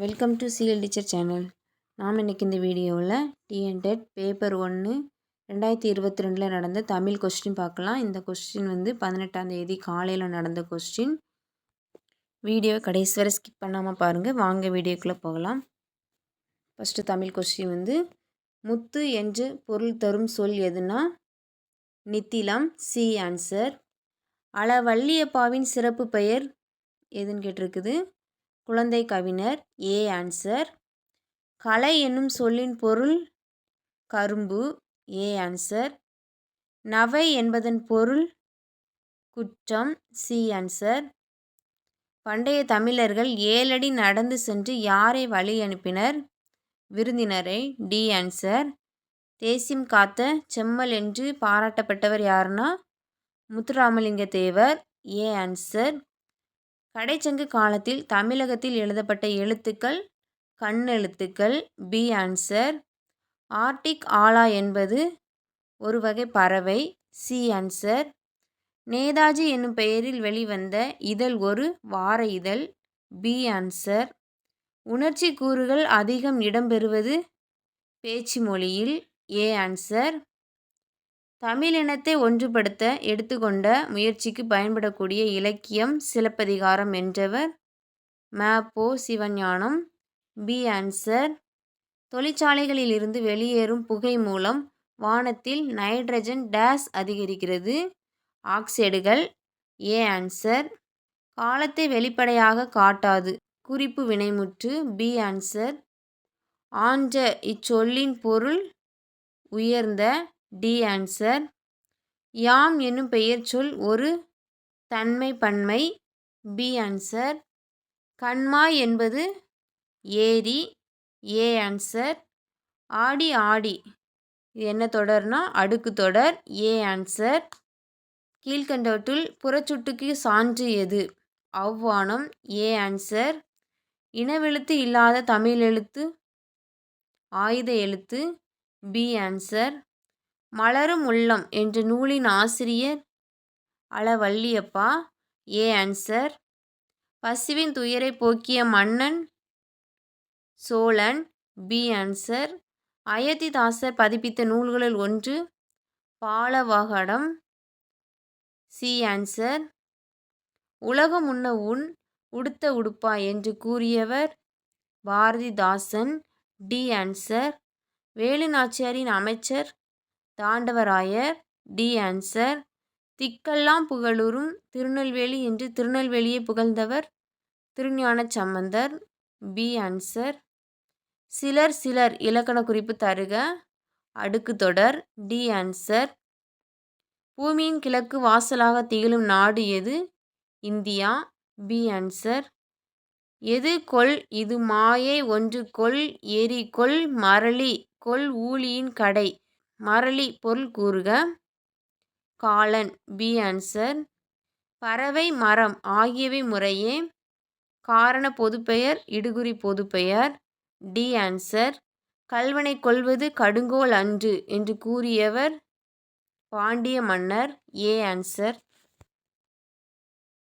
Welcome to CL teacher channel நாம் இன்றைக்கி இந்த வீடியோவில் டிஎன்டெட் பேப்பர் ஒன்று ரெண்டாயிரத்தி இருபத்தி ரெண்டில் நடந்த தமிழ் கொஸ்டின் பார்க்கலாம். இந்த கொஸ்டின் வந்து பதினெட்டாம் தேதி காலையில் நடந்த கொஸ்டின் வீடியோ கடைசி வரை ஸ்கிப் பண்ணாமல் பாருங்கள் வாங்க வீடியோக்குள்ளே போகலாம். ஃபஸ்ட்டு தமிழ் கொஸ்டின் வந்து முத்து என்று பொருள் தரும் சொல் எதுனா? நித்திலம் சி ஆன்சர் அளவள்ளியப்பாவின் சிறப்பு பெயர் எதுன்னு கேட்டிருக்குது? குழந்தை கவிஞர் ஏ. ஆன்சர். கலை என்னும் சொல்லின் பொருள் கரும்பு. ஏ. ஆன்சர். நவை என்பதன் பொருள் குற்றம். சி. ஆன்சர். பண்டைய தமிழர்கள் ஏழடி நடந்து சென்று யாரை வழி அனுப்பினர்? விருந்தினரை டி. ஆன்சர். தேசியம் காத்த செம்மல் என்று பாராட்டப்பட்டவர் யாருன்னா? முத்துராமலிங்க தேவர் ஏ. ஆன்சர். கடைச்சங்கு காலத்தில் தமிழகத்தில் எழுதப்பட்ட எழுத்துக்கள் கண்ணெழுத்துக்கள் பி ஆன்சர் ஆர்டிக் ஆலா என்பது ஒரு வகை பறவை சி ஆன்சர் நேதாஜி என்னும் பெயரில் வெளிவந்த இதழ் ஒரு வார இதழ் பி ஆன்சர் உணர்ச்சி கூறுகள் அதிகம் இடம்பெறுவது பேச்சு மொழியில் ஏ ஆன்சர் தமிழினத்தை ஒன்றுபடுத்த எடுத்துக்கொண்ட முயற்சிக்கு பயன்படக்கூடிய இலக்கியம் சிலப்பதிகாரம் என்றவர். ம. சிவஞானம். பி. ஆன்சர். தொழிற்சாலைகளிலிருந்து வெளியேறும் புகை மூலம் வானத்தில் நைட்ரஜன் டேஸ் அதிகரிக்கிறது. ஆக்சைடுகள். ஏ. ஆன்சர். காலத்தை வெளிப்படையாக காட்டாது. குறிப்பு வினைமுற்று. பி. ஆன்சர். ஆன்ற இச்சொல்லின் பொருள் உயர்ந்த டி ஆன்சர். யாம் என்னும் பெயர்ச்சொல் ஒரு தன்மை பன்மை பி ஆன்சர். கண்மாய் என்பது ஏரி. A answer. ஆடி ஆடி. இது என்ன தொடர்னா அடுக்கு தொடர். A answer. கீழ்கண்டவற்றுள் புறச்சுட்டுக்கு சான்று எது? அவ்வானம். A answer. இனவெழுத்து இல்லாத தமிழ் எழுத்து. ஆயுத எழுத்து. B answer. மலரும் உள்ளம் என்ற நூலின் ஆசிரியர் அளவள்ளியப்பா ஏ. ஆன்சர் பசுவின் துயரை போக்கிய மன்னன் சோழன். பி. ஆன்சர் அயதிதாசர் பதிப்பித்த நூல்களில் ஒன்று பாலவாகடம். சி. ஆன்சர் உலகம் உண்ண உன் உடுத்த உடுப்பா என்று கூறியவர் பாரதிதாசன். டி. ஆன்சர் வேலு நாச்சியாரின் அமைச்சர் தாண்டவராயர் டி ஆன்சர். திக்கெல்லாம் புகழுறும் திருநெல்வேலி என்று திருநெல்வேலியை புகழ்ந்தவர் திருஞான சம்பந்தர். B answer. சிலர் சிலர் இலக்கண குறிப்பு தருக. அடுக்கு தொடர். D answer. பூமியின் கிழக்கு வாசலாக திகழும் நாடு எது? இந்தியா. B answer. எது கொள் இது மாயை. ஒன்று கொள் எரி கொள் மரளி கொள் ஊழியின் கடை. மரளி பொருள் கூறுக. காலன் பி ஆன்சர் பறவை மரம் ஆகியவை முறையே. காரண பொதுப்பெயர் இடுகுறி பொதுப்பெயர் டி ஆன்சர் கல்வனை கொள்வது கடுங்கோல் அன்று என்று கூறியவர் பாண்டிய மன்னர் ஏ ஆன்சர்